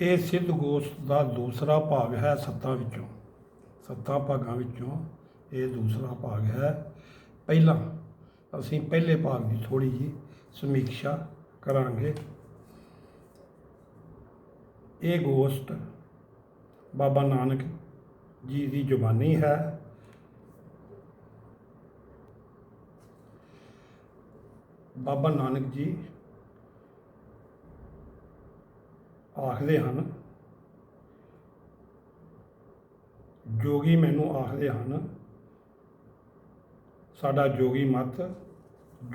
ਇਹ ਸਿੱਧ ਗੋਸ਼ਟ ਦਾ ਦੂਸਰਾ ਭਾਗ ਹੈ ਸੱਤਾਂ ਵਿੱਚੋਂ। ਸੱਤਾਂ ਭਾਗਾਂ ਵਿੱਚੋਂ ਇਹ ਦੂਸਰਾ ਭਾਗ ਹੈ। ਪਹਿਲਾਂ ਅਸੀਂ ਪਹਿਲੇ ਭਾਗ ਦੀ ਥੋੜੀ ਜੀ ਸਮੀਖਿਆ ਕਰਾਂਗੇ। ਇਹ ਗੋਸ਼ਟ ਬਾਬਾ ਨਾਨਕ ਜੀ ਦੀ ਜ਼ੁਬਾਨੀ ਹੈ। ਬਾਬਾ ਨਾਨਕ ਜੀ ਆਖਦੇ ਹਨ। ਜੋਗੀ ਮੈਨੂੰ ਆਖਦੇ ਹਨ, ਸਾਡਾ ਜੋਗੀ ਮਤ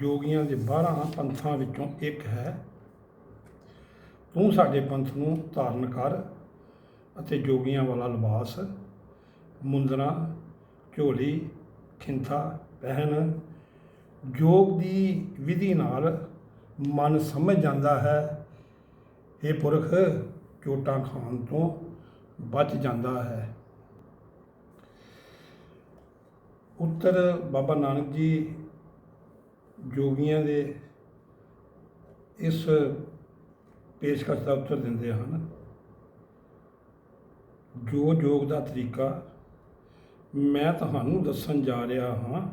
ਜੋਗੀਆਂ ਦੇ 12 ਪੰਥਾਂ ਵਿੱਚੋਂ ਇੱਕ ਹੈ। ਤੂੰ ਸਾਡੇ ਪੰਥ ਨੂੰ ਧਾਰਨ ਕਰ ਅਤੇ ਜੋਗੀਆਂ ਵਾਲਾ ਲਿਬਾਸ, ਮੁੰਦਰਾ, ਝੋਲੀ, ਖਿੰਥਾ, ਪਹਿਨ ਯੋਗ ਦੀ ਵਿਧੀ ਨਾਲ ਮਨ ਸਮਝ ਜਾਂਦਾ ਹੈ ਇਹ ਪੁਰਖ ਚੋਟਾਂ ਖਾਣ ਤੋਂ ਬਚ ਜਾਂਦਾ ਹੈ। ਉੱਤਰ ਬਾਬਾ ਨਾਨਕ ਜੀ ਜੋਗੀਆਂ ਦੇ ਇਸ ਪੇਸ਼ਕਸ਼ ਦਾ ਉੱਤਰ ਦਿੰਦੇ ਹਨ। ਜੋ ਯੋਗ ਦਾ ਤਰੀਕਾ ਮੈਂ ਤੁਹਾਨੂੰ ਦੱਸਣ ਜਾ ਰਿਹਾ ਹਾਂ,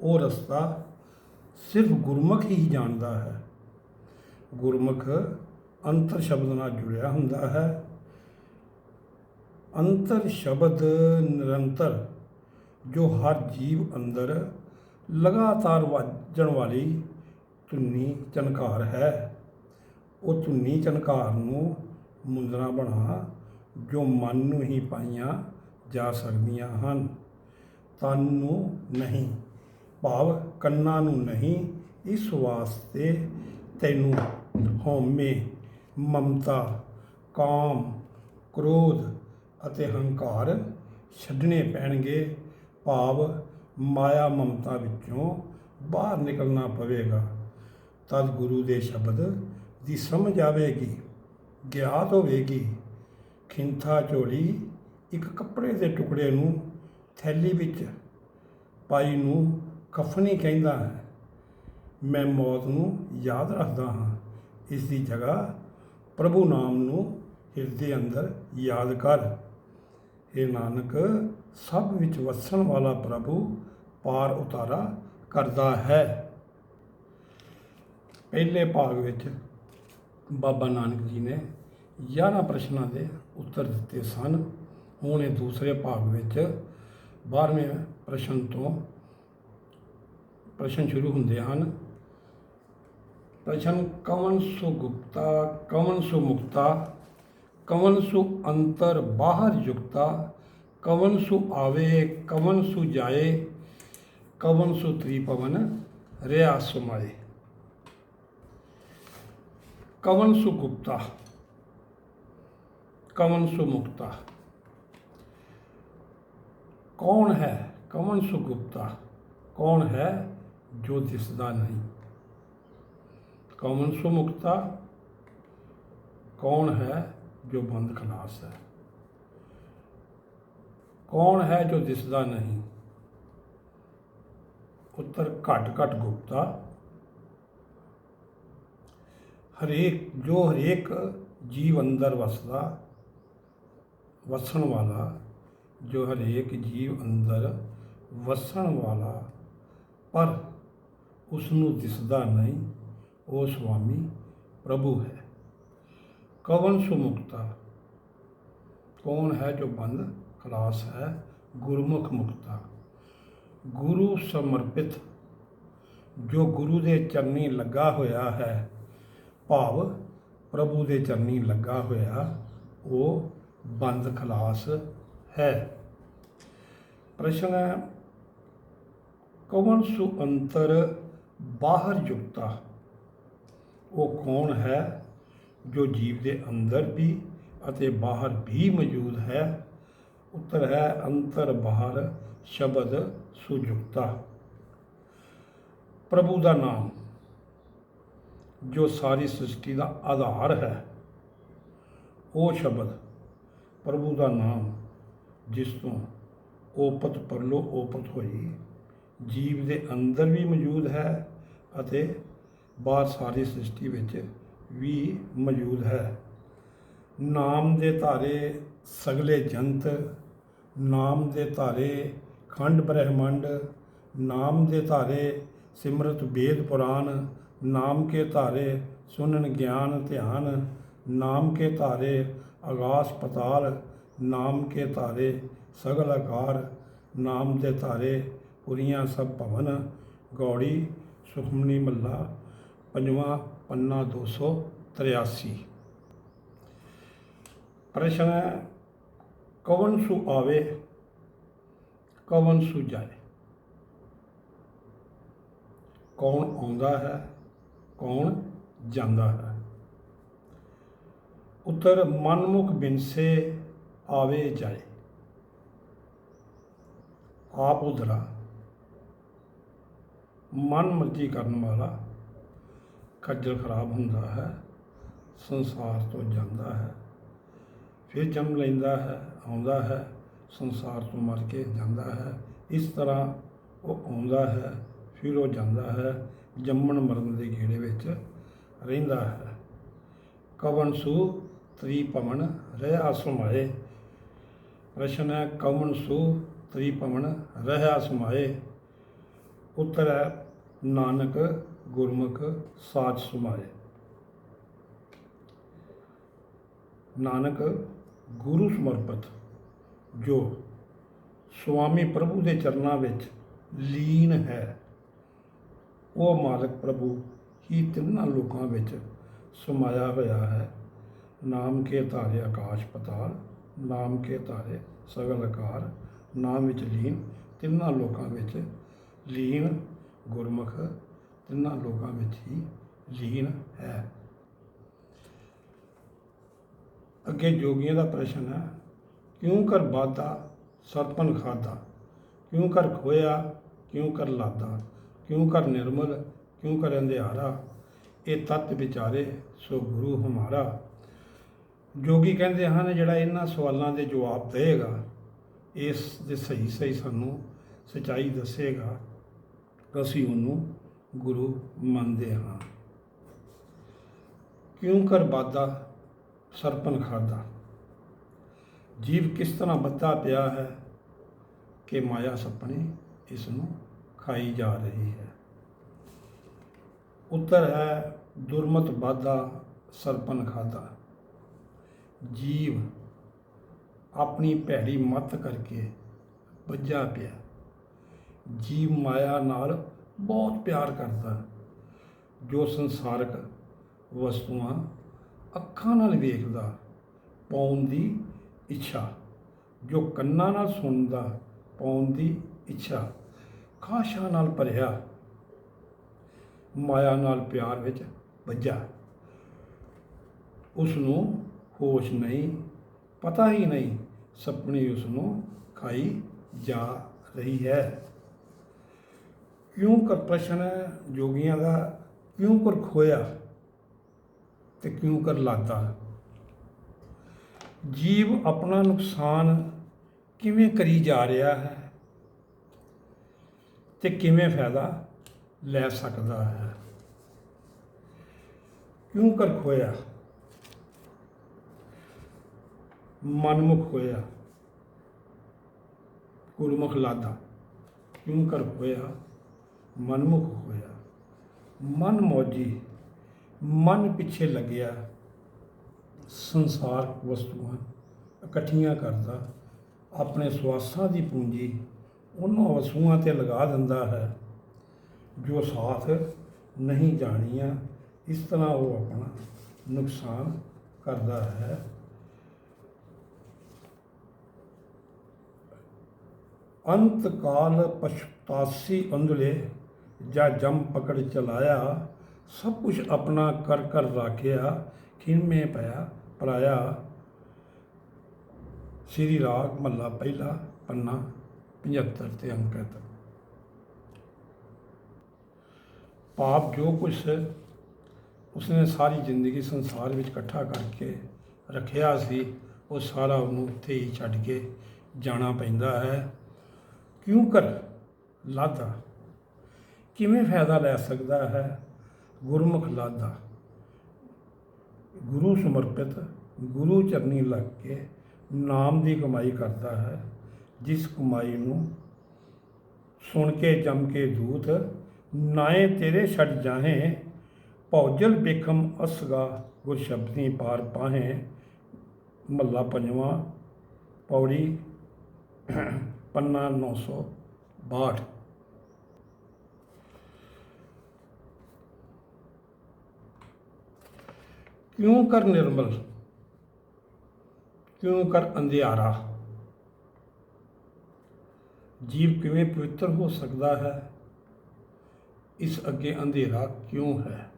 ਉਹ ਰਸਤਾ ਸਿਰਫ ਗੁਰਮੁਖ ਹੀ ਜਾਣਦਾ ਹੈ। ਗੁਰਮੁਖ ਅੰਤਰ ਸ਼ਬਦ ਨਾਲ ਜੁੜਿਆ ਹੁੰਦਾ ਹੈ। ਅੰਤਰ ਸ਼ਬਦ ਨਿਰੰਤਰ, ਜੋ ਹਰ ਜੀਵ ਅੰਦਰ ਲਗਾਤਾਰ ਵੱਜਣ ਵਾਲੀ ਧੁਨੀ ਚਨਕਾਰ ਹੈ। ਉਹ ਧੁਨੀ ਚਨਕਾਰ ਨੂੰ ਮੁੰਦਰਾ ਬਣਾ, ਜੋ ਮਨ ਨੂੰ ਹੀ ਪਾਈਆਂ ਜਾ ਸਕਦੀਆਂ ਹਨ। ਤਨ ਨੂੰ ਨਹੀਂ, ਭਾਵ ਕੰਨਾਂ ਨੂੰ ਨਹੀਂ, ਇਸ ਵਾਸਤੇ ਤੈਨੂੰ ਹਉਮੈ ਮਮਤਾ, ਕਾਮ, ਕ੍ਰੋਧ ਅਤੇ ਹੰਕਾਰ ਛੱਡਣੇ ਪੈਣਗੇ। ਭਾਵ ਮਾਇਆ ਮਮਤਾ ਵਿੱਚੋਂ ਬਾਹਰ ਨਿਕਲਣਾ ਪਵੇਗਾ। ਤਦ ਗੁਰੂ ਦੇ ਸ਼ਬਦ ਦੀ ਸਮਝ ਆਵੇਗੀ, ਗਿਆਤ ਹੋਵੇਗੀ। ਖਿੰਥਾ ਝੋਲੀ ਇੱਕ ਕੱਪੜੇ ਦੇ ਟੁਕੜੇ ਨੂੰ ਥੈਲੀ ਵਿੱਚ ਪਾਈ ਨੂੰ ਕਫਨੀ ਕਹਿੰਦਾ ਹੈ। ਮੈਂ ਮੌਤ ਨੂੰ ਯਾਦ ਰੱਖਦਾ ਹਾਂ। ਇਸ ਦੀ ਜਗ੍ਹਾ ਪ੍ਰਭੂ ਨਾਮ ਨੂੰ ਹਿਰਦੇ ਅੰਦਰ ਯਾਦ ਕਰ। ਇਹ ਨਾਨਕ, ਸਭ ਵਿੱਚ ਵਸਣ ਵਾਲਾ ਪ੍ਰਭੂ ਪਾਰ ਉਤਾਰਾ ਕਰਦਾ ਹੈ। ਪਹਿਲੇ ਭਾਗ ਵਿੱਚ ਬਾਬਾ ਨਾਨਕ ਜੀ ਨੇ 11 ਪ੍ਰਸ਼ਨਾਂ ਦੇ ਉੱਤਰ ਦਿੱਤੇ ਸਨ। ਹੁਣ ਇਹ ਦੂਸਰੇ ਭਾਗ ਵਿੱਚ 12ਵੇਂ ਪ੍ਰਸ਼ਨ ਤੋਂ ਪ੍ਰਸ਼ਨ ਸ਼ੁਰੂ ਹੁੰਦੇ ਹਨ। ਪ੍ਰਸ਼ਨ ਕਵਨ ਸੁ ਗੁਪਤਾ ਕਵਨ ਸੁ ਮੁਕਤਾ ਕਵਨ ਸੁ ਅੰਤਰ ਬਾਹਰ ਯੁਕਤਾ ਕਵਨ ਸੁ ਆਵੇ ਕਵਨ ਸੁ ਜਾਏ ਕਵਨ ਸੁ ਤ੍ਰਿਪਵਨ ਰਿਆ ਸੁਮਾਏ ਕਵਨ ਸੁ ਗੁਪਤਾ ਕਵਨ ਸੁ ਮੁਕਤਾ ਕੌਣ ਹੈ ਕਵਨ ਸੁ ਗੁਪਤਾ ਕੌਣ ਹੈ ਜੋ ਦਿਸਦਾ ਨਹੀਂ ਕਵਨ ਸੁ ਮੁਕਤਾ ਕੌਣ ਹੈ ਜੋ ਬੰਦ ਖਲਾਸ ਹੈ? ਕੌਣ ਹੈ ਜੋ ਦਿਸਦਾ ਨਹੀਂ? ਉੱਤਰ ਘਟ ਘਟ ਗੁਪਤਾ। ਹਰੇਕ, ਜੋ ਹਰੇਕ ਜੀਵ ਅੰਦਰ ਵਸਦਾ, ਵਸਣ ਵਾਲਾ, ਜੋ ਹਰੇਕ ਜੀਵ ਅੰਦਰ ਵਸਣ ਵਾਲਾ, ਪਰ ਉਸ ਨੂੰ ਦਿਸਦਾ ਨਹੀਂ ਉਹ ਸੁਆਮੀ, ਪ੍ਰਭੂ ਹੈ। ਕਵਨ ਸੁਮੁਕਤਾ? ਕੌਣ ਹੈ ਜੋ ਬੰਦ? ਖਲਾਸ ਹੈ ਗੁਰਮੁਖ ਮੁਕਤਾ। ਗੁਰੂ ਸਮਰਪਿਤ। ਜੋ ਗੁਰੂ ਦੇ ਚਰਨੀ ਲੱਗਾ ਹੋਇਆ ਹੈ, ਭਾਵ ਪ੍ਰਭੂ ਦੇ ਚਰਨੀ ਲੱਗਾ ਹੋਇਆ ਉਹ ਬੰਦ ਖਲਾਸ ਹੈ। ਪ੍ਰਸ਼ਨ ਹੈ, ਕਵਨ ਸੁ ਅੰਤਰ ਬਾਹਰ ਯੁਕਤਾ? ਉਹ ਕੌਣ ਹੈ ਜੋ ਜੀਵ ਦੇ ਅੰਦਰ ਵੀ ਅਤੇ ਬਾਹਰ ਵੀ ਮੌਜੂਦ ਹੈ? ਉੱਤਰ ਹੈ ਅੰਤਰ, ਬਾਹਰ, ਸ਼ਬਦ ਸੁਜੁਕਤਾ ਪ੍ਰਭੂ ਦਾ ਨਾਮ, ਜੋ ਸਾਰੀ ਸ੍ਰਿਸ਼ਟੀ ਦਾ ਆਧਾਰ ਹੈ, ਉਹ ਸ਼ਬਦ, ਪ੍ਰਭੂ ਦਾ ਨਾਮ, ਜਿਸ ਤੋਂ ਓਪਤ ਪਰਲੋ ਓਪਤ ਹੋਈ, ਜੀਵ ਦੇ ਅੰਦਰ ਵੀ ਮੌਜੂਦ ਹੈ ਅਤੇ ਬਾਹਰ ਸਾਰੀ ਸ੍ਰਿਸ਼ਟੀ ਵਿੱਚ ਵੀ ਮੌਜੂਦ ਹੈ। ਨਾਮ ਦੇ ਧਾਰੇ ਸਗਲੇ ਜੰਤ, ਨਾਮ ਦੇ ਧਾਰੇ ਖੰਡ ਬ੍ਰਹਿਮੰਡ, ਨਾਮ ਦੇ ਧਾਰੇ ਸਿਮਰਤ ਵੇਦ ਪੁਰਾਨ ਨਾਮ ਕੇ ਧਾਰੇ ਸੁਨਨ ਗਿਆਨ ਧਿਆਨ, ਨਾਮ ਕੇ ਧਾਰੇ ਆਗਾਸ ਪਤਾਲ, ਨਾਮ ਕੇ ਧਾਰੇ ਸਗਲ ਆਕਾਰ, ਨਾਮ ਦੇ ਧਾਰੇ ਪੁਰੀਆਂ ਸਭ ਭਵਨ, ਗੌੜੀ, ਸੁਖਮਨੀ ਮੱਲਾ ਪੰਜਵਾਂ ਪੰਨਾ 283 ਪ੍ਰਸ਼ਨ ਹੈ, ਕਵਨ ਸੁ ਆਵੇ, ਕਵਨ ਸੁ ਜਾਏ? ਕੌਣ ਆਉਂਦਾ ਹੈ, ਕੌਣ ਜਾਂਦਾ ਹੈ? ਉੱਤਰ, ਮਨਮੁਖ ਬਿਨਸੇ ਆਵੇ ਜਾਏ। ਆਪ ਉਧਰਾ। ਮਨ ਮਰਜ਼ੀ ਕਰਨ ਵਾਲਾ ਖੱਜਲ ਖਰਾਬ ਹੁੰਦਾ ਹੈ, ਸੰਸਾਰ ਤੋਂ ਜਾਂਦਾ ਹੈ। ਫਿਰ ਜੰਮ ਲੈਂਦਾ ਹੈ, ਆਉਂਦਾ ਹੈ, ਸੰਸਾਰ ਤੋਂ ਮਰ ਕੇ ਜਾਂਦਾ ਹੈ। ਇਸ ਤਰ੍ਹਾਂ ਉਹ ਆਉਂਦਾ ਹੈ, ਫਿਰ ਉਹ ਜਾਂਦਾ ਹੈ, ਜੰਮਣ ਮਰਨ ਦੇ ਗੇੜੇ ਵਿੱਚ ਰਹਿੰਦਾ ਹੈ। ਕਵਨ ਸੂ ਤ੍ਰੀ ਪਵਨ ਰਹਿ ਸਮਾਏ ਪ੍ਰਸ਼ਨ ਹੈ ਕਵਨ ਸੂ ਤ੍ਰੀ ਪਵਨ ਰਹਿ ਸਮਾਏ ਉੱਤਰ ਹੈ, ਨਾਨਕ ਗੁਰਮੁਖ ਸਾਚ ਸਮਾਏ। ਨਾਨਕ ਗੁਰੂ ਸਮਰਪਿਤ, ਜੋ ਸੁਆਮੀ ਪ੍ਰਭੂ ਦੇ ਚਰਨਾਂ ਵਿੱਚ ਲੀਨ ਹੈ, ਉਹ ਮਾਲਕ ਪ੍ਰਭੂ ਹੀ ਤਿੰਨਾਂ ਲੋਕਾਂ ਵਿੱਚ ਸਮਾਇਆ ਹੋਇਆ ਹੈ। ਨਾਮ ਕੇ ਤਾਰੇ ਆਕਾਸ਼ ਪਤਾਲ, ਨਾਮ ਕੇ ਤਾਰੇ ਸਗਲ ਆਕਾਰ ਨਾਮ ਵਿੱਚ ਲੀਨ, ਤਿੰਨਾਂ ਲੋਕਾਂ ਵਿੱਚ ਲੀਨ, ਗੁਰਮੁਖ ਤਿੰਨਾਂ ਲੋਕਾਂ ਵਿੱਚ ਹੀ ਲੀਨ ਹੈ। ਅੱਗੇ ਜੋਗੀਆਂ ਦਾ ਪ੍ਰਸ਼ਨ ਹੈ, ਕਿਉਂ ਕਰ ਬਾਦਾ ਸਰਪਨ ਖਾਦਾ? ਕਿਉਂ ਕਰ ਖੋਇਆ ਕਿਉਂ ਕਰ ਲਾਦਾ? ਕਿਉਂ ਕਰ ਨਿਰਮਲ? ਕਿਉਂ ਕਰ ਅੰਧਿਆਰਾ? ਇਹ ਤਤ ਵਿਚਾਰੇ ਸੋ ਗੁਰੂ ਹਮਾਰਾ। ਜੋਗੀ ਕਹਿੰਦੇ ਹਨ, ਜਿਹੜਾ ਇਹਨਾਂ ਸਵਾਲਾਂ ਦੇ ਜਵਾਬ ਦੇਗਾ ਇਸ ਦੇ ਸਹੀ ਸਹੀ ਸਾਨੂੰ ਸਚਾਈ ਦੱਸੇਗਾ। ਅਸੀਂ ਉਹਨੂੰ ਗੁਰੂ ਮੰਨਦੇ ਹਾਂ। ਕਿਉਂ ਕਰ ਬਾਦਾ ਸਰਪਨ ਖਾਦਾ ਜੀਵ ਕਿਸ ਤਰ੍ਹਾਂ ਬੱਧਾ ਪਿਆ ਹੈ ਕਿ ਮਾਇਆ ਸੁਪਨੇ ਇਸ ਨੂੰ ਖਾਈ ਜਾ ਰਹੀ ਹੈ? ਉੱਤਰ ਹੈ, ਦੁਰਮਤ ਬਾਧਾ ਸਰਪਨ ਖਾਦਾ ਜੀਵ ਆਪਣੀ ਭੈੜੀ ਮਤ ਕਰਕੇ ਵੱਜਾ ਪਿਆ। ਜੀਵ ਮਾਇਆ ਨਾਲ ਬਹੁਤ ਪਿਆਰ ਕਰਦਾ ਜੋ ਸੰਸਾਰਕ ਵਸਤੂਆਂ ਅੱਖਾਂ ਨਾਲ ਵੇਖਦਾ, ਪਾਉਣ ਦੀ ਇੱਛਾ, ਜੋ ਕੰਨਾਂ ਨਾਲ ਸੁਣਦਾ, ਪਾਉਣ ਦੀ ਇੱਛਾ, ਖਾਸ਼ਾਂ ਨਾਲ ਭਰਿਆ, ਮਾਇਆ ਨਾਲ ਪਿਆਰ ਵਿੱਚ ਵੱਜਾ। ਉਸ ਨੂੰ ਹੋਸ਼ ਨਹੀਂ, ਪਤਾ ਹੀ ਨਹੀਂ, ਸੁਪਨੀ ਉਸ ਨੂੰ ਖਾਈ ਜਾ ਰਹੀ ਹੈ। ਕਿਉਂ ਕਰ ਪ੍ਰਸ਼ਨ ਹੈ ਜੋਗੀਆਂ ਦਾ ਕਿਉਂ ਕਰ ਖੋਇਆ ਤੇ ਕਿਉਂ ਕਰ ਲਾਤਾ? ਜੀਵ ਆਪਣਾ ਨੁਕਸਾਨ ਕਿਵੇਂ ਕਰੀ ਜਾ ਰਿਹਾ ਹੈ ਤੇ ਕਿਵੇਂ ਫਾਇਦਾ ਲੈ ਸਕਦਾ ਹੈ? ਕਿਉਂ ਕਰ ਖੋਇਆ ਮਨਮੁਖ ਹੋਇਆ। ਗੁਰਮੁਖ ਲਾਦਾ। ਕਿਉਂ ਕਰ ਹੋਇਆ? ਮਨਮੁਖ ਹੋਇਆ। ਮਨ ਮੌਜੀ, ਮਨ ਪਿੱਛੇ ਲੱਗਿਆ। ਸੰਸਾਰ ਵਸਤੂਆਂ ਇਕੱਠੀਆਂ ਕਰਦਾ, ਆਪਣੇ ਸਵਾਸਾਂ ਦੀ ਪੂੰਜੀ ਉਹਨਾਂ ਵਸੂਆਂ ਤੇ ਲਗਾ ਦਿੰਦਾ ਹੈ। ਜੋ ਸਾਥ ਨਹੀਂ ਜਾਣੀਆਂ, ਇਸ ਤਰ੍ਹਾਂ ਉਹ ਆਪਣਾ ਨੁਕਸਾਨ ਕਰਦਾ ਹੈ। ਅੰਤ ਕਾਲ ਪਛਤਾਸੀ ਅੰਧਲੇ ਜਾਂ ਜੰਮ ਪਕੜ ਚਲਾਇਆ, ਸਭ ਕੁਝ ਆਪਣਾ ਕਰ ਕਰ ਰਾਖਿਆ, ਖਿੰਮੇ ਪਿਆ, ਪਰਾਇਆ। ਸ੍ਰੀ ਰਾਗ ਮਹੱਲਾ ਪਹਿਲਾ, ਪੰਨਾ 75 ਤੇ ਅੰਕਿਤ। ਪਾਪ ਜੋ ਕੁਛ ਉਸਨੇ ਸਾਰੀ ਜ਼ਿੰਦਗੀ ਸੰਸਾਰ ਵਿੱਚ ਇਕੱਠਾ ਕਰਕੇ ਰੱਖਿਆ ਸੀ, ਉਹ ਸਾਰਾ ਉਹਨੂੰ ਉੱਥੇ ਹੀ ਛੱਡ ਕੇ ਜਾਣਾ ਪੈਂਦਾ ਹੈ। ਕਿਉਂ ਕਰ? ਲਾਦਾ ਕਿਵੇਂ ਫਾਇਦਾ ਲੈ ਸਕਦਾ ਹੈ? ਗੁਰਮੁਖ ਲਾਦਾ ਗੁਰੂ ਸਮਰਪਿਤ, ਗੁਰੂ ਚਰਨੀ ਲੱਗ ਕੇ ਨਾਮ ਦੀ ਕਮਾਈ ਕਰਦਾ ਹੈ, ਜਿਸ ਕਮਾਈ ਨੂੰ ਸੁਣ ਕੇ, ਜਮ ਕੇ ਦੂਤ, ਨਾਏ ਤੇਰੇ ਛੱਡ ਜਾਹੇ, ਭੌਜਲ ਬੇਖਮ ਅਸਗਾ, ਗੁਰ ਸ਼ਬਦੀ ਪਾਰ ਪਾਹੇ। ਮੱਲਾ ਪੰਜਵਾਂ ਪੌੜੀ, ਪੰਨਾ 962 ਕਿਉਂ ਕਰ ਨਿਰਮਲ? ਕਿਉਂ ਕਰ ਅੰਧਿਆਰਾ? ਜੀਵ ਕਿਵੇਂ ਪਵਿੱਤਰ ਹੋ ਸਕਦਾ ਹੈ? ਇਸ ਅੱਗੇ ਅੰਧੇਰਾ ਕਿਉਂ ਹੈ?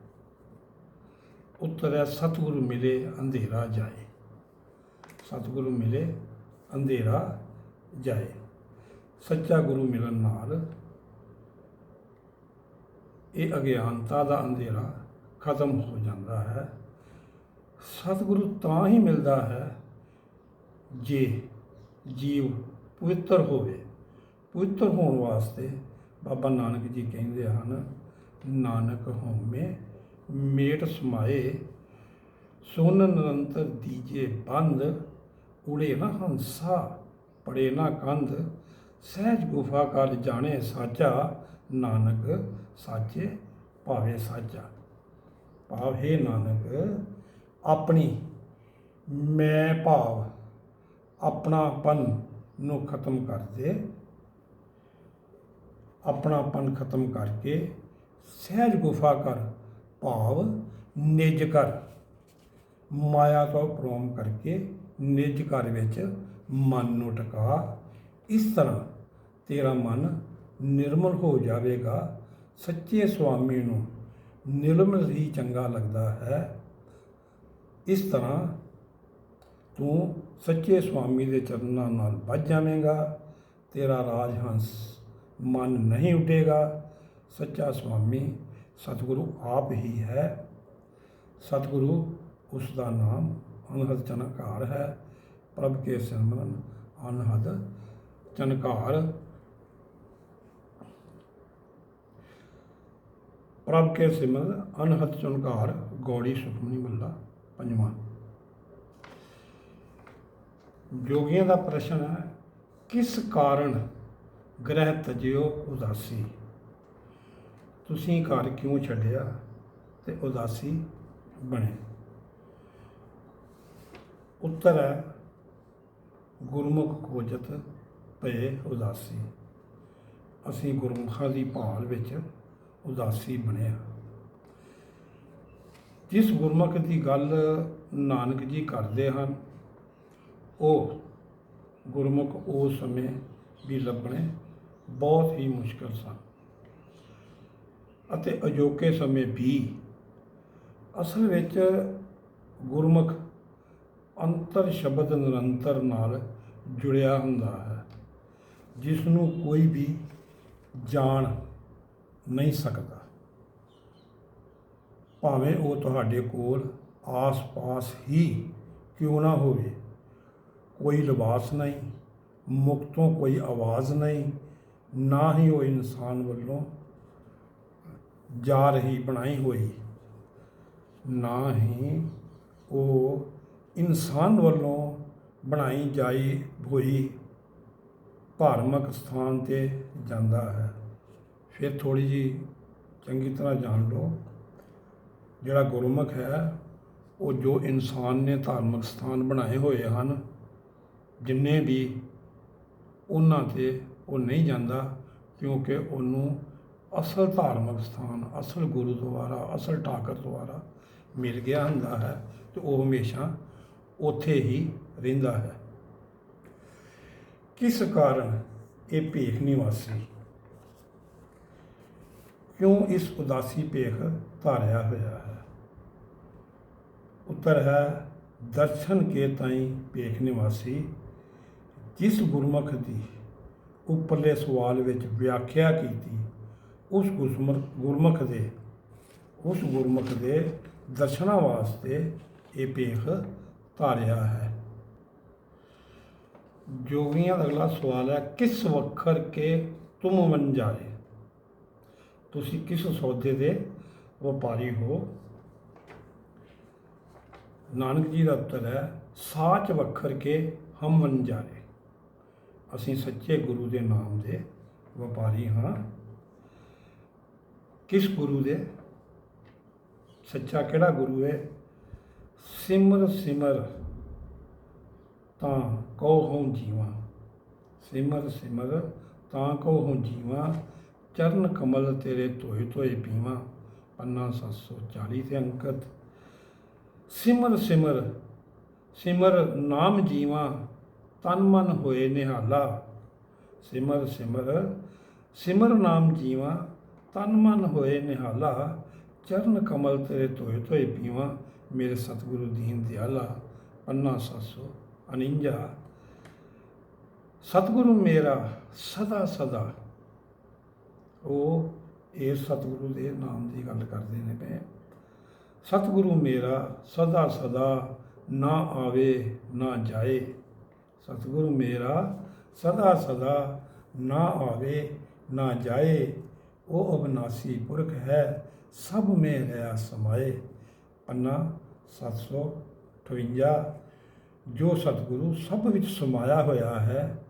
ਉੱਤਰ ਹੈ, ਸਤਿਗੁਰੂ ਮਿਲੇ, ਅੰਧੇਰਾ ਜਾਏ। ਸਤਿਗੁਰੂ ਮਿਲੇ, ਅੰਧੇਰਾ ਜਾਏ। ਸੱਚਾ ਗੁਰੂ ਮਿਲਣ ਨਾਲ ਇਹ ਅਗਿਆਨਤਾ ਦਾ ਅੰਧੇਰਾ ਖਤਮ ਹੋ ਜਾਂਦਾ ਹੈ। ਸਤਿਗੁਰੂ ਤਾਂ ਹੀ ਮਿਲਦਾ ਹੈ ਜੇ ਜੀਵ ਪਵਿੱਤਰ ਹੋਵੇ। ਪਵਿੱਤਰ ਹੋਣ ਵਾਸਤੇ ਬਾਬਾ ਨਾਨਕ ਜੀ ਕਹਿੰਦੇ ਹਨ, ਨਾਨਕ ਹੋਮੇ ਮੇਟ ਸਮਾਏ, ਸੁਨ ਨਿਰੰਤਰ ਦੀਜੇ ਬੰਦ, ਉੜੇ ਨਾ ਹੰਸਾ, ਪੜੇ ਨਾ ਕੰਧ, ਸਹਿਜ ਗੁਫਾ ਕਰ ਜਾਣੇ ਸਾਚਾ ਨਾਨਕ ਸਾਚੇ ਭਾਵੇ ਸਾਚਾ ਭਾਵੇ ਨਾਨਕ ਆਪਣੀ ਮੈਂ ਭਾਵ ਆਪਣਾਪਨ ਨੂੰ ਖਤਮ ਕਰਦੇ, ਆਪਣਾਪਨ ਖਤਮ ਕਰਕੇ ਸਹਿਜ ਗੁਫਾ ਕਰ, ਭਾਵ ਨਿਜ ਕਰ ਮਾਇਆ ਤੋਂ ਪ੍ਰੋਮ ਕਰਕੇ ਨਿਜ ਘਰ ਵਿੱਚ ਮਨ ਨੂੰ ਟਿਕਾ। ਇਸ ਤਰ੍ਹਾਂ ਤੇਰਾ ਮਨ ਨਿਰਮਲ ਹੋ ਜਾਵੇਗਾ, ਸੱਚੇ ਸੁਆਮੀ ਨੂੰ ਨਿਰਮਲ ਹੀ ਚੰਗਾ ਲੱਗਦਾ ਹੈ। ਇਸ ਤਰ੍ਹਾਂ ਤੂੰ ਸੱਚੇ ਸੁਆਮੀ ਦੇ ਚਰਨਾਂ ਨਾਲ ਵੱਜ ਜਾਵੇਂਗਾ, ਤੇਰਾ ਰਾਜ ਹੰਸ ਮਨ ਨਹੀਂ ਉੱਡੇਗਾ। ਸੱਚਾ ਸੁਆਮੀ ਸਤਿਗੁਰੂ ਆਪ ਹੀ ਹੈ। ਸਤਿਗੁਰੂ ਉਸ ਦਾ ਨਾਮ ਅਨਹਦ ਚਨਕਾਰ ਹੈ। ਪ੍ਰਭ ਕੇ ਸਿਮਰਨ ਅਨਹਦ ਚਨਕਾਰ। ਪ੍ਰਭ ਕੇ ਸਿਮਰਨ ਅਨਹਦ ਚਨਕਾਰ ਗੌੜੀ ਸੁਖਮਨੀ ਮੱਲਾ। ਪੰਜਵਾਂ। ਜੋਗੀਆਂ ਦਾ ਪ੍ਰਸ਼ਨ ਹੈ, ਕਿਸ ਕਾਰਨ ਗ੍ਰਹਿ ਤਜਿਓ ਉਦਾਸੀ? ਤੁਸੀਂ ਘਰ ਕਿਉਂ ਛੱਡਿਆ ਤੇ ਉਦਾਸੀ ਬਣੇ? ਉੱਤਰ ਹੈ, ਗੁਰਮੁਖ ਖੋਜਤ ਪਏ ਉਦਾਸੀ। ਅਸੀਂ ਗੁਰਮੁਖਾਂ ਦੀ ਭਾਲ ਵਿੱਚ ਉਦਾਸੀ ਬਣਿਆ। ਜਿਸ ਗੁਰਮੁਖ ਦੀ ਗੱਲ ਨਾਨਕ ਜੀ ਕਰਦੇ ਹਨ, ਉਹ ਗੁਰਮੁਖ ਉਸ ਸਮੇਂ ਵੀ ਲੱਭਣੇ ਬਹੁਤ ਹੀ ਮੁਸ਼ਕਲ ਸਨ ਅਤੇ ਅਜੋਕੇ ਸਮੇਂ ਵੀ ਅਸਲ ਵਿੱਚ ਗੁਰਮੁਖ ਅੰਤਰ ਸ਼ਬਦ ਨਿਰੰਤਰ ਨਾਲ ਜੁੜਿਆ ਹੁੰਦਾ ਹੈ ਜਿਸ ਨੂੰ ਕੋਈ ਵੀ ਜਾਣ ਨਹੀਂ ਸਕਦਾ। ਭਾਵੇਂ ਉਹ ਤੁਹਾਡੇ ਕੋਲ ਆਸ-ਪਾਸ ਹੀ ਕਿਉਂ ਨਾ ਹੋਵੇ। ਕੋਈ ਲਿਬਾਸ ਨਹੀਂ ਮੁਖ ਤੋਂ ਕੋਈ ਆਵਾਜ਼ ਨਹੀਂ, ਨਾ ਹੀ ਉਹ ਇਨਸਾਨ ਵੱਲੋਂ ਜਾ ਰਹੀ ਬਣਾਈ ਹੋਈ, ਨਾ ਹੀ ਉਹ ਇਨਸਾਨ ਵੱਲੋਂ ਬਣਾਈ ਜਾਈ ਹੋਈ ਧਾਰਮਿਕ ਸਥਾਨ ਤੇ ਜਾਂਦਾ ਹੈ। ਫਿਰ ਥੋੜੀ ਜੀ ਚੰਗੀ ਤਰ੍ਹਾਂ ਜਾਣ ਲਓ। ਜਿਹੜਾ ਗੁਰਮੁਖ ਹੈ, ਉਹ ਜੋ ਇਨਸਾਨ ਨੇ ਧਾਰਮਿਕ ਸਥਾਨ ਬਣਾਏ ਹੋਏ ਹਨ, ਜਿੰਨੇ ਵੀ ਉਹਨਾਂ ਤੇ ਉਹ ਨਹੀਂ ਜਾਂਦਾ, ਕਿਉਂਕਿ ਉਹਨੂੰ ਅਸਲ ਧਾਰਮਿਕ ਸਥਾਨ, ਅਸਲ ਗੁਰਦੁਆਰਾ ਅਸਲ ਠਾਕਰ ਦੁਆਰਾ ਮਿਲ ਗਿਆ ਹੁੰਦਾ ਹੈ ਤੇ ਉਹ ਹਮੇਸ਼ਾ ਉੱਥੇ ਹੀ ਰਹਿੰਦਾ ਹੈ। ਕਿਸ ਕਾਰਨ ਇਹ ਭੇਖ ਨਿਵਾਸੀ? ਕਿਉਂ ਇਸ ਉਦਾਸੀ ਭੇਖ ਧਾਰਿਆ ਹੋਇਆ ਹੈ? ਉੱਤਰ ਹੈ, ਦਰਸ਼ਨ ਕੇ ਤਾਈ ਭੇਖ ਨਿਵਾਸੀ। ਜਿਸ ਗੁਰਮੁਖ ਦੀ ਉੱਪਰਲੇ ਸਵਾਲ ਵਿੱਚ ਵਿਆਖਿਆ ਕੀਤੀ, ਉਸ ਗੁਰਮੁਖ ਦੇ, ਉਸ ਗੁਰਮੁਖ ਦੇ ਦਰਸ਼ਨਾਂ ਵਾਸਤੇ ਇਹ ਭੇਖ ਧਾਰਿਆ ਹੈ। ਜੋਗੀਆਂ ਦਾ ਅਗਲਾ ਸਵਾਲ ਹੈ, ਕਿਸ ਵਖਰ ਕੇ ਤੁਮ ਵੰਜਾਏ ਤੁਸੀਂ ਕਿਸ ਸੌਦੇ ਦੇ ਵਪਾਰੀ ਹੋ? ਨਾਨਕ ਜੀ ਦਾ ਉੱਤਰ ਹੈ, ਸਾਚ ਵਖਰ ਕੇ ਹਮ ਵੰਜਾਰੇ ਅਸੀਂ ਸੱਚੇ ਗੁਰੂ ਦੇ ਨਾਮ ਦੇ ਵਪਾਰੀ ਹਾਂ। ਕਿਸ ਗੁਰੂ ਦੇ? ਸੱਚਾ ਕਿਹੜਾ ਗੁਰੂ ਹੈ? ਸਿਮਰ ਸਿਮਰ, ਤਾਂ ਕਉ ਹਉ ਜੀਵਾ। ਸਿਮਰ ਸਿਮਰ, ਤਾਂ ਕਉ ਹਉ ਜੀਵਾ। ਚਰਨ ਕਮਲ ਤੇਰੇ ਧੋਏ ਧੋਏ ਪੀਵਾ। ਪੰਨਾ 740 ਤੇ ਅੰਕਤ। ਸਿਮਰ ਸਿਮਰ ਸਿਮਰ ਨਾਮ ਜੀਵਾ, ਤਨ ਮਨ ਹੋਏ ਨਿਹਾਲਾ। ਸਿਮਰ ਸਿਮਰ ਸਿਮਰ ਨਾਮ ਜੀਵਾ, ਤਨ ਮਨ ਹੋਏ ਨਿਹਾਲਾ। ਚਰਨ ਕਮਲ ਤੇਰੇ ਧੋਏ ਧੋਏ ਪੀਵਾ, ਮੇਰੇ ਸਤਿਗੁਰੂ ਦੀਨ ਦਿਆਲਾ। ਅੰਨਾ ਪੰਨਾ 749 ਸਤਿਗੁਰੂ ਮੇਰਾ ਸਦਾ ਸਦਾ। ਉਹ ਇਹ ਸਤਿਗੁਰੂ ਦੇ ਨਾਮ ਦੀ ਗੱਲ ਕਰਦੇ ਨੇ ਪਏ ਸਤਿਗੁਰੂ ਮੇਰਾ ਸਦਾ ਸਦਾ ਨਾ ਆਵੇ, ਨਾ ਜਾਏ। ਸਤਿਗੁਰੂ ਮੇਰਾ ਸਦਾ ਸਦਾ ਨਾ ਆਵੇ, ਨਾ ਜਾਏ। ਉਹ ਅਬਨਾਸੀ ਪੁਰਖ ਹੈ, ਸਭ ਮੇ ਰਹਾ ਸਮਾਏ। ਪੰਨਾ 758 ਜੋ ਸਤਿਗੁਰੂ ਸਭ ਵਿੱਚ ਸਮਾਇਆ ਹੋਇਆ ਹੈ,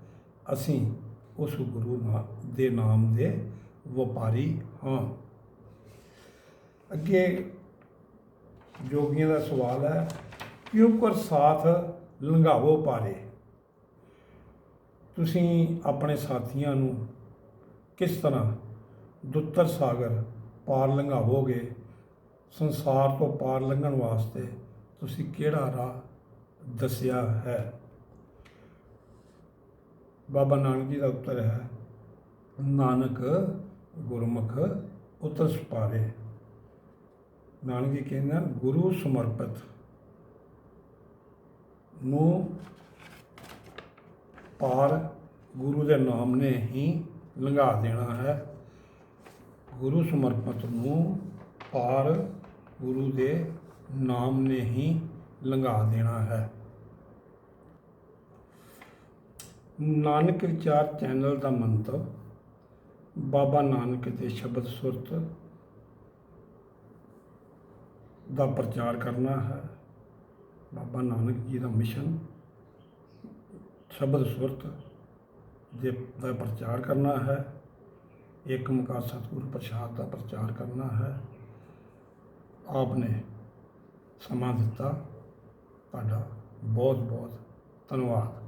ਅਸੀਂ ਉਸ ਗੁਰੂ ਦੇ ਨਾਮ ਦੇ ਵਪਾਰੀ ਹਾਂ। ਅੱਗੇ ਜੋਗੀਆਂ ਦਾ ਸਵਾਲ ਹੈ ਕਿਉਂ ਕਰ ਸਾਥ ਲੰਘਾਵੋ ਪਾਰੇ। ਤੁਸੀਂ ਆਪਣੇ ਸਾਥੀਆਂ ਨੂੰ ਕਿਸ ਤਰ੍ਹਾਂ ਦੁੱਤਰ ਸਾਗਰ ਪਾਰ ਲੰਘਾਵੋਗੇ? ਸੰਸਾਰ ਤੋਂ ਪਾਰ ਲੰਘਣ ਵਾਸਤੇ ਤੁਸੀਂ ਕਿਹੜਾ ਰਾਹ ਦੱਸਿਆ ਹੈ? ਬਾਬਾ ਨਾਨਕ ਜੀ ਦਾ ਉੱਤਰ ਹੈ, ਨਾਨਕ ਗੁਰਮੁਖ ਉਤਰ ਸੁਪਾਰੇ। ਨਾਨਕ ਜੀ ਕਹਿੰਦੇ ਹਨ ਗੁਰੂ ਸਮਰਪਿਤ ਨੂੰ ਪਾਰ ਗੁਰੂ ਦੇ ਨਾਮ ਨੇ ਹੀ ਲੰਘਾ ਦੇਣਾ ਹੈ। ਗੁਰੂ ਸਮਰਪਿਤ ਨੂੰ ਪਾਰ ਗੁਰੂ ਦੇ ਨਾਮ ਨੇ ਹੀ ਲੰਘਾ ਦੇਣਾ ਹੈ। ਨਾਨਕ ਵਿਚਾਰ ਚੈਨਲ ਦਾ ਮੰਤਵ, ਬਾਬਾ ਨਾਨਕ ਦੇ ਸ਼ਬਦ ਸੁਰਤ ਦਾ ਪ੍ਰਚਾਰ ਕਰਨਾ ਹੈ। ਬਾਬਾ ਨਾਨਕ ਜੀ ਦਾ ਮਿਸ਼ਨ, ਸ਼ਬਦ ਸੁਰਤ ਦੇ ਦਾ ਪ੍ਰਚਾਰ ਕਰਨਾ ਹੈ। ਇੱਕ ਓਂਕਾਰ ਸਤਿਗੁਰੂ ਪ੍ਰਸਾਦ ਦਾ ਪ੍ਰਚਾਰ ਕਰਨਾ ਹੈ। ਆਪ ਨੇ ਸਮਾਂ ਦਿੱਤਾ। ਤੁਹਾਡਾ ਬਹੁਤ ਬਹੁਤ ਧੰਨਵਾਦ।